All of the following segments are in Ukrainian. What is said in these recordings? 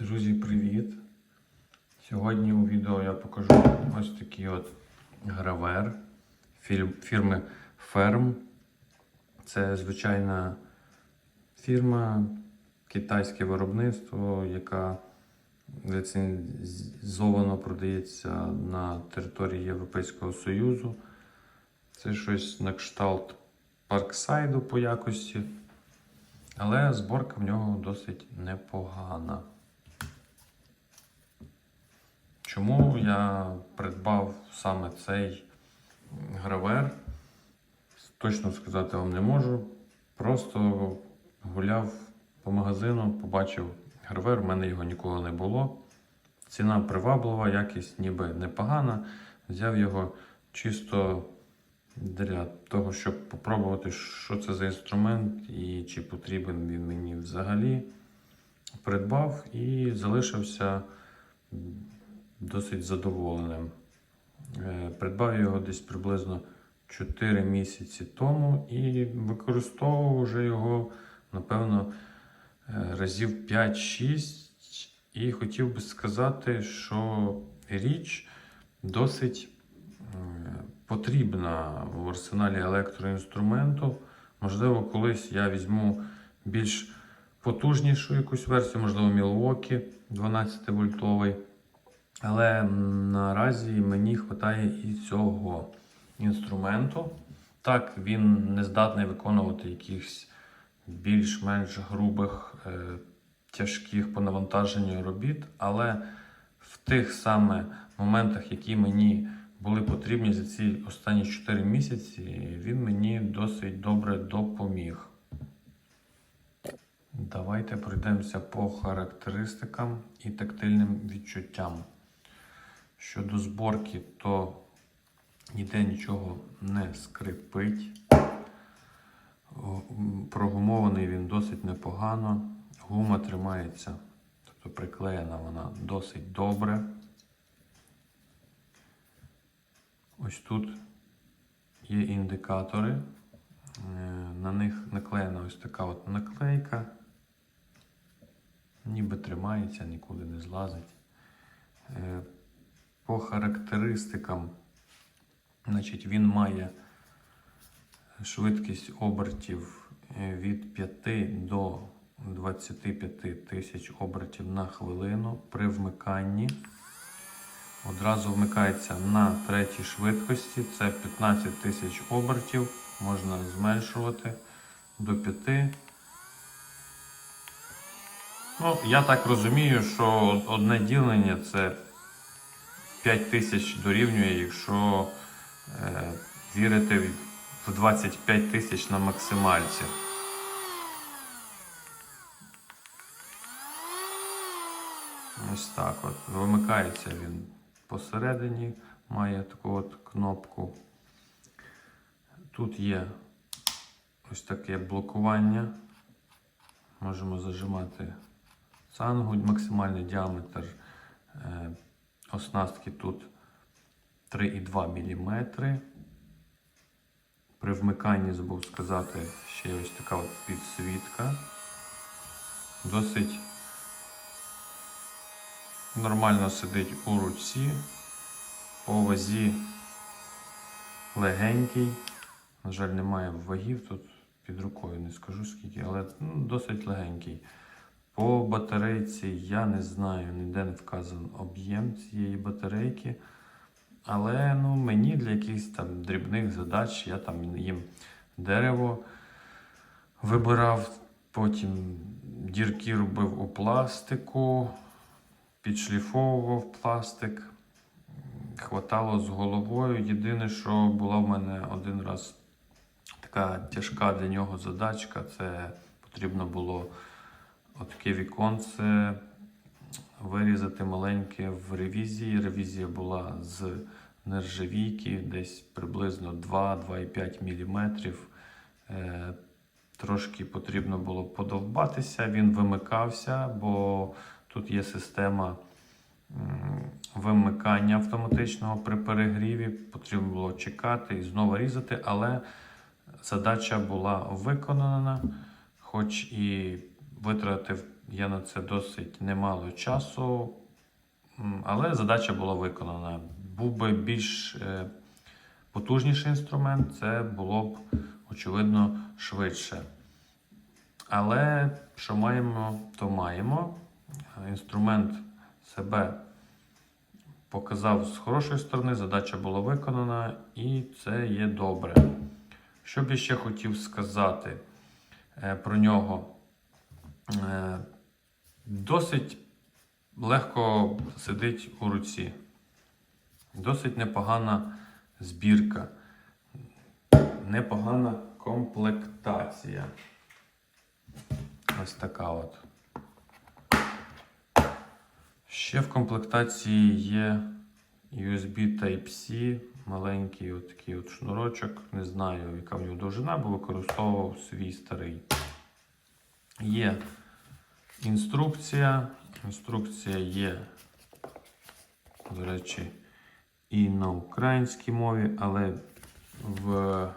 Друзі, привіт! Сьогодні у відео я покажу ось такий от гравер фірми Ferm. Це звичайна фірма, китайське виробництво, яка ліцензовано продається на території Європейського Союзу. Це щось на кшталт Парксайду по якості, але зборка в нього досить непогана. Чому я придбав саме цей гравер? Точно сказати вам не можу. Просто гуляв по магазину, побачив гравер, в мене його ніколи не було. Ціна приваблива, якість ніби непогана. Взяв його чисто для того, щоб попробувати, що це за інструмент і чи потрібен він мені взагалі. Придбав і залишився досить задоволеним. Е, Придбав його десь приблизно 4 місяці тому і використовував вже його, напевно, е, разів 5-6. І хотів би сказати, що річ досить е, потрібна в арсеналі електроінструменту. Можливо, колись я візьму більш потужнішу якусь версію, можливо, Milwaukee 12 вольтовий. Але наразі мені вистачає і цього інструменту. Так, він не здатний виконувати якихось більш-менш грубих, е, тяжких по навантаженню робіт, але в тих саме моментах, які мені були потрібні за ці останні 4 місяці, він мені досить добре допоміг. Давайте пройдемося по характеристикам і тактильним відчуттям. Щодо зборки, то ніде нічого не скрипить. Прогумований він досить непогано. Гума тримається, тобто приклеєна вона досить добре. Ось тут є індикатори. Е, На них наклеєна ось така от наклейка. Ніби тримається, нікуди не злазить. По характеристикам, значить, він має швидкість обертів е, від 5 до 25 тисяч обертів на хвилину при вмиканні. Одразу вмикається на третій швидкості. Це 15 тисяч обертів. Можна зменшувати до 5. Ну, я так розумію, що одне ділення це 5 тисяч дорівнює, якщо е, вірити в- в 25 тисяч на максимальці. Ось так от. Вимикається він посередині, має таку от кнопку. Тут є ось таке блокування. Можемо зажимати цангу, максимальний діаметр оснастки тут 3,2 мм. При вмиканні забув сказати, ще є ось така от підсвітка. Досить нормально сидить у руці, по вазі легенький. На жаль, немає вагів тут під рукою, не скажу скільки, але ну, досить легенький. По батарейці я не знаю, ніде не вказан об'єм цієї батарейки. Але ну, мені для якихось там дрібних задач я там їм дерево вибирав, потім дірки робив у пластику, підшліфовував пластик. Хватало з головою. Єдине, що була в мене один раз така тяжка для нього задачка, це потрібно було отаке віконце вирізати маленьке в ревізії. Ревізія була з нержавійки, десь приблизно 2-2,5 мм. Е, Трошки потрібно було подовбатися, він вимикався, бо тут є система вимикання автоматичного при перегріві. Потрібно було чекати і знову різати, але задача була виконана, хоч і витратив є на це досить немало часу, але задача була виконана. Був би більш е, потужніший інструмент, це було б, очевидно, швидше. Але що маємо, то маємо. Інструмент себе показав з хорошої сторони, задача була виконана, і це є добре. Що б я ще хотів сказати е, про нього? Е, Досить легко сидить у руці. Досить непогана збірка, непогана комплектація. Ось така от. Ще в комплектації є USB Type-C, маленький от такий от шнурочок. Не знаю, яка в нього довжина, бо використовував свій старий. Є інструкція. Інструкція є, до речі, і на українській мові, але в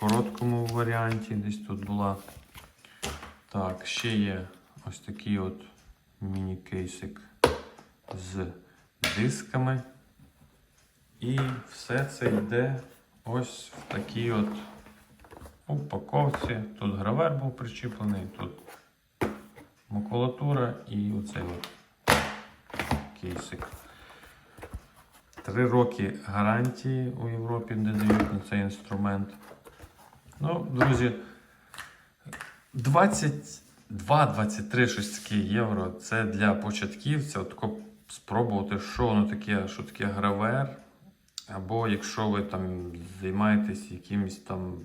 короткому варіанті десь тут була. Так, ще є ось такий от міні-кейсик з дисками. І все це йде ось в такій от упаковці. Тут гравер був причіплений, тут макулатура і оцей от кейсик. Три роки гарантії у Європі не дають на цей інструмент. Ну, друзі, 22-23 щось євро. Це для початківця. От спробувати, що воно таке, що таке гравер. Або якщо ви там займаєтесь якимось там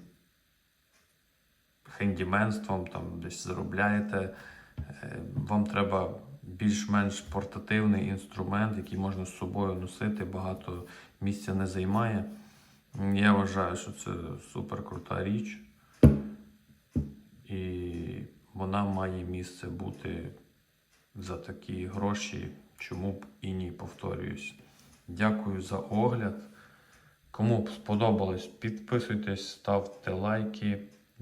хендіменством, там десь заробляєте, е, вам треба більш-менш портативний інструмент, який можна з собою носити, багато місця не займає. Я вважаю, що це супер крута річ. І вона має місце бути за такі гроші, чому б і ні, повторююсь. Дякую за огляд. Кому сподобалось, підписуйтесь, ставте лайки.